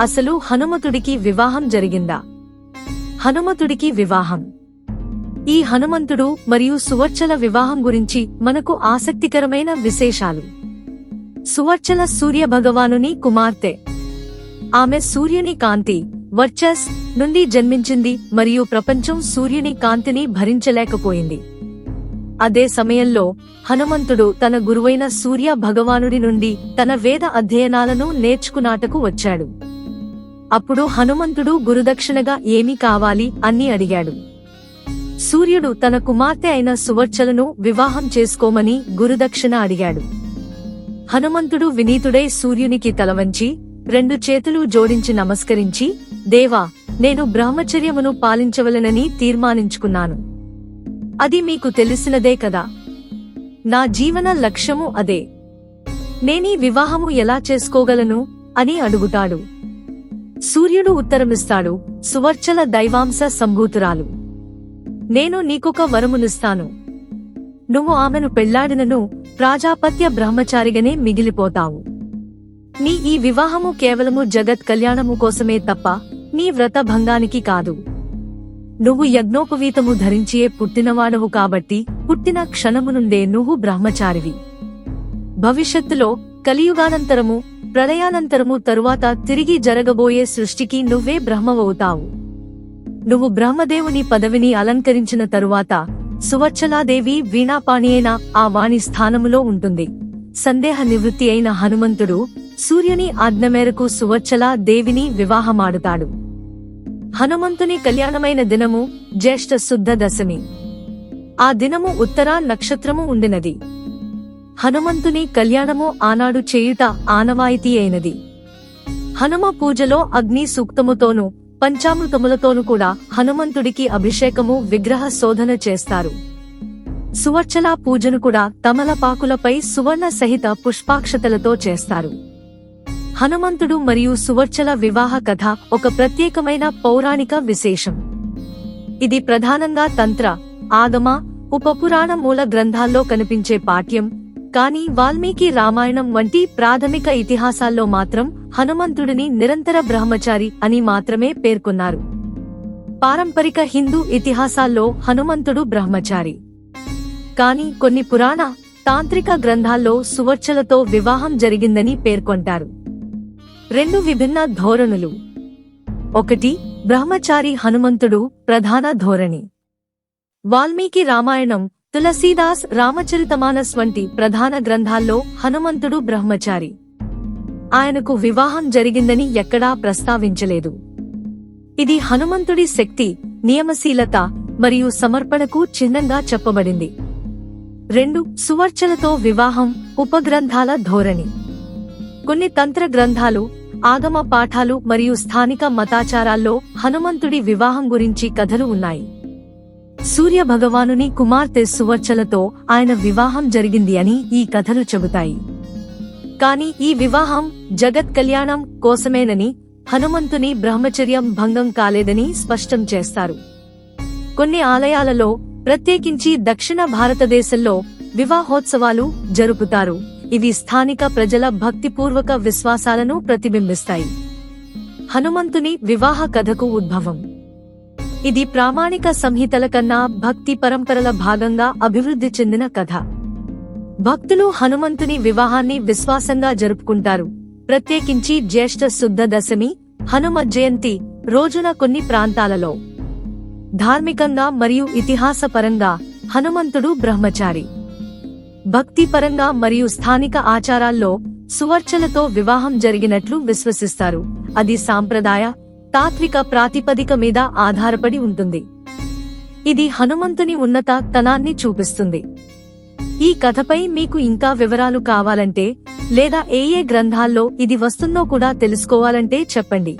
అసలు హనుమతుడికి వివాహం జరిగిందా? హనుమతుడికి వివాహం. ఈ హనుమంతుడు మరియు సువర్చల వివాహం గురించి మనకు ఆసక్తికరమైన విశేషాలు. సువర్చల సూర్య భగవానుని కుమార్తె. ఆమె సూర్యుని కాంతి వర్చస్ నుండి జన్మించింది మరియు ప్రపంచం సూర్యుని కాంతిని భరించలేకపోయింది. అదే సమయంలో హనుమంతుడు తన గురువైన సూర్య భగవానుడి నుండి తన వేద అధ్యయనాలను నేర్చుకున్నాటకు వచ్చాడు. అప్పుడు హనుమంతుడు గురుదక్షిణగా ఏమి కావాలి అని అడిగాడు. సూర్యుడు తన కుమార్తె అయిన సువర్చలను వివాహం చేసుకోమని గురుదక్షిణ అడిగాడు. హనుమంతుడు వినీతుడై సూర్యునికి తలవంచి రెండు చేతులు జోడించి నమస్కరించి దేవా నేను బ్రహ్మచర్యమును పాలించవలనని తీర్మానించుకున్నాను. అది మీకు తెలిసినదే కదా. నా జీవన లక్ష్యము అదే. నేనీ వివాహము ఎలా చేసుకోగలను అని అడుగుతాడు. సూర్యుడు ఉత్తరమిస్తాడు సువర్చల దైవాంశ సంభూతురాలు. నేను నీకొక వరమునిస్తాను. నువ్వు ఆమెను పెళ్ళాడినను ప్రాజాపత్య బ్రహ్మచారిగానే మిగిలిపోతావు. నీ ఈ వివాహము కేవలము జగత్ కళ్యాణము కోసమే తప్ప నీ వ్రత భంగానికి కాదు. నువ్వు యజ్ఞోపవీతము ధరించియే పుట్టినవాడవు కాబట్టి పుట్టిన క్షణము నుండే నువ్వు బ్రహ్మచారివి. భవిష్యత్తులో కలియుగానంతరము ప్రళయానంతరము తరువాత తిరిగి జరగబోయే సృష్టికి నువ్వే బ్రహ్మవవుతావు. నువ్వు బ్రహ్మదేవుని పదవిని అలంకరించిన తరువాత సువచ్చలాదేవి వీణాపాణి అయిన ఆ వాణి స్థానములో ఉంటుంది. సందేహ నివృత్తి అయిన హనుమంతుడు సూర్యుని ఆజ్ఞ మేరకు సువచ్చలా దేవిని వివాహమాడుతాడు. హనుమంతుని కళ్యాణమైన దినము జ్యేష్ఠ శుద్ధ దశమి. ఆ దినము ఉత్తరా నక్షత్రము ఉండినది. హనుమంతుని కళ్యాణము ఆనాడు చేయుట ఆనవాయితీ అయినది. హనుమ పూజలో అగ్ని సూక్తముతోనూ పంచామృతములతోనూ కూడా హనుమంతుడికి అభిషేకము విగ్రహ శోధన చేస్తారు. సువర్చల పూజను కూడా తమలపాకులపై సువర్ణ సహిత పుష్పాక్షతలతో చేస్తారు. హనుమంతుడు మరియు సువర్చల వివాహ కథ ఒక ప్రత్యేకమైన పౌరాణిక విశేషం. ఇది ప్రధానంగా తంత్ర ఆగమ ఉపపురాణ మూల గ్రంథాల్లో కనిపించే పాఠ్యం కానీ వాల్మీకి రామాయణం వంటి ప్రాథమిక ఇతిహాసాల్లో మాత్రం హనుమంతుడిని నిరంతర బ్రహ్మచారి అని మాత్రమే పేర్కొన్నారు. పారంపరిక హిందూ ఇతిహాసాల్లో హనుమంతుడు బ్రహ్మచారి. కాని కొన్ని పురాణ తాంత్రిక గ్రంథాల్లో సువర్చలతో వివాహం జరిగిందని పేర్కొంటారు. రెండు విభిన్న ధోరణులు. ఒకటి బ్రహ్మచారి హనుమంతుడు ప్రధాన ధోరణి. వాల్మీకి రామాయణం తులసీదాస్ రామచరితమానస్ వంటి ప్రధాన గ్రంథాల్లో హనుమంతుడు బ్రహ్మచారి. ఆయనకు వివాహం జరిగిందని ఎక్కడా ప్రస్తావించలేదు. ఇది హనుమంతుడి శక్తి నియమశీలత మరియు సమర్పణకు చిహ్నంగా చెప్పబడింది. రెండు సువర్చలతో వివాహం ఉపగ్రంథాల ధోరణి. కొన్ని తంత్ర గ్రంథాలు ఆగమ పాఠాలు మరియు స్థానిక మతాచారాల్లో హనుమంతుడి వివాహం గురించి కథలు ఉన్నాయి. సూర్య భగవానుని కుమార్తె సువర్చలతో ఆయన వివాహం జరిగింది అని ఈ కథలు చెబుతాయి. కాని ఈ వివాహం జగత్ కళ్యాణం కోసమేనని హనుమంతుని బ్రహ్మచర్యం భంగం కాలేదని స్పష్టం చేస్తారు. కొన్ని ఆలయాలలో ప్రత్యేకించి దక్షిణ భారతదేశంలో వివాహోత్సవాలు జరుపుతారు. ఇవి స్థానిక ప్రజల భక్తిపూర్వక విశ్వాసాలను ప్రతిబింబిస్తాయి. హనుమంతుని వివాహ కథకు ఉద్భవం. ఇది ప్రామాణిక సంహితల కన్నా భక్తి పరంపరల భాగంగా అభివృద్ధి చెందిన కథ. భక్తులు హనుమంతుని వివాహాన్ని విశ్వాసంగా జరుపుకుంటారు. ప్రత్యేకించి జ్యేష్ఠ శుద్ధ దశమి హనుమ జయంతి రోజున కొన్ని ప్రాంతాలలో. ధార్మికంగా మరియు ఇతిహాసపరంగా హనుమంతుడు బ్రహ్మచారి. భక్తిపరంగా మరియు స్థానిక ఆచారాల్లో సువర్చలతో వివాహం జరిగినట్లు విశ్వసిస్తారు. అది సాంప్రదాయ తాత్విక ప్రాతిపదిక మీద ఆధారపడి ఉంటుంది. ఇది హనుమంతుని ఉన్నత తనాన్ని చూపిస్తుంది. ఈ కథపై మీకు ఇంకా వివరాలు కావాలంటే లేదా ఏ ఏ గ్రంథాల్లో ఇది వస్తుందో కూడా తెలుసుకోవాలంటే చెప్పండి.